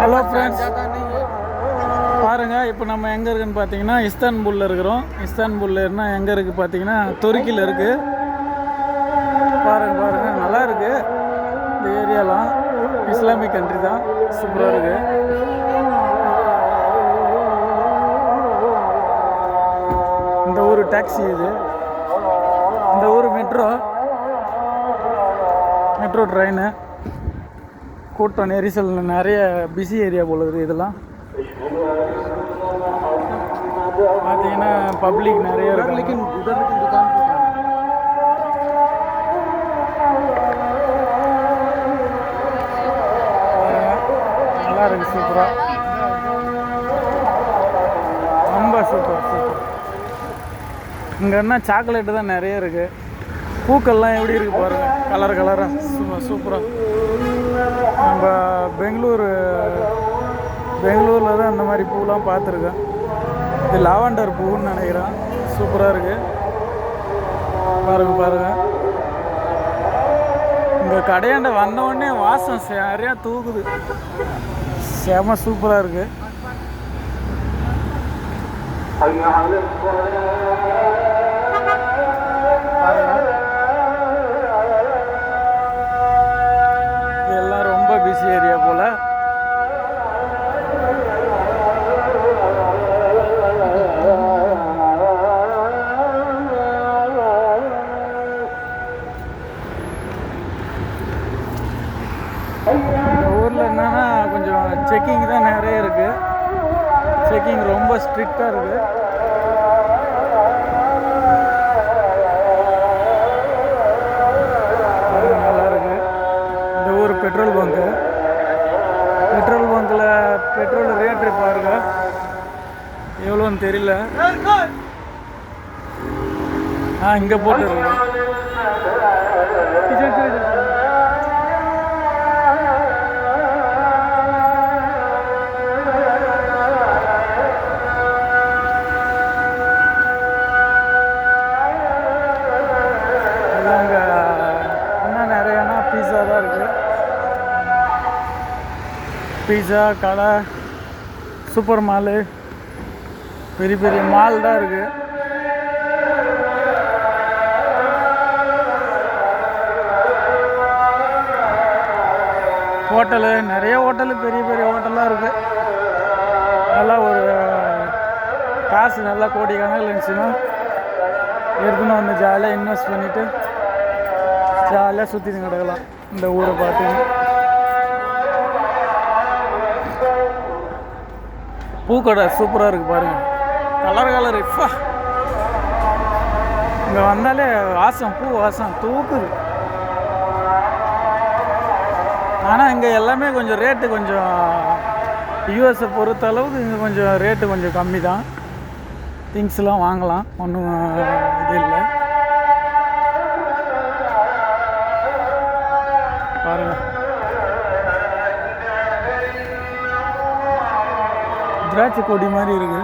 Hello friends பாருங்க இப்போ நம்ம எங்கே இருக்குன்னு பார்த்தீங்கன்னா இஸ்தான்புல்ல இருக்கிறோம். இஸ்தான்புல்ல இருந்தா எங்கே இருக்குது பார்த்தீங்கன்னா துருக்கியில் இருக்குது பாருங்க பாருங்க நல்லா இருக்கு. இந்த ஏரியாலாம் இஸ்லாமிக் கண்ட்ரி தான். சூப்பராக இருக்கு. இந்த ஊர் டாக்ஸி இது. இந்த ஊர் மெட்ரோ மெட்ரோ ட்ரெயின் கூட்டம் நெரிசல் நிறைய பிஸி ஏரியா போல இருக்குது இதெல்லாம். பார்த்தீங்கன்னா பப்ளிக் நிறைய நல்லா இருக்குது சூப்பராக ரொம்ப சூப்பர் சூப்பர் இங்கே என்ன சாக்லேட்டு தான் நிறைய இருக்குது பூக்கள்லாம் எப்படி இருக்குது பாருங்கள் கலர் கலராக சூப்பர் சூப்பராக நம்ம பெங்களூர் பெங்களூரில் தான் அந்த மாதிரி பூலாம் பார்த்துருக்கேன். இது லாவெண்டர் பூன்னு நினைக்கிறேன். சூப்பராக இருக்குது பாருங்கள் பாருங்கள் இங்கே கடையாண்ட வந்தவுடனே வாசம் சரியாக தூக்குது. செம சூப்பராக இருக்குது இந்த ஊரில் என்னன்னா கொஞ்சம் செக்கிங் தான் நிறைய இருக்குது செக்கிங் ரொம்ப ஸ்ட்ரிக்டாக இருக்குது நல்லா இருக்குது இந்த ஊர் petrol bunk petrol பங்க்கில் petrol rate பாருங்க. எவ்வளோன்னு தெரியல. ஆ இங்கே போட்டுருக்கேன் பீஸா கடை சூப்பர் மாலு பெரிய பெரிய மால் தான் இருக்குது ஹோட்டலு நிறைய ஹோட்டலு பெரிய பெரிய ஹோட்டலாக இருக்குது நல்லா ஒரு காசு நல்லா கோடி கணக்கில் இருந்துச்சுன்னா எடுத்துன்னு வந்து ஜாலியாக இன்வெஸ்ட் பண்ணிவிட்டு ஜாலியாக சுற்றிட்டு கிடக்கலாம். இந்த ஊரை பார்த்துன்னு பூக்கடை சூப்பராக இருக்குது பாருங்கள் கலர் கலர் இப்போ. இங்கே வந்தாலே வாசம் பூ வாசம் தூக்குது. ஆனால் இங்கே எல்லாமே கொஞ்சம் ரேட்டு கொஞ்சம் யூஎஸை பொறுத்த அளவுக்கு இங்கே கொஞ்சம் ரேட்டு கொஞ்சம் கம்மி தான் திங்ஸ்லாம் வாங்கலாம் ஒன்றும் இது இல்லை. திராட்சை கொடி மாதிரி இருக்கு.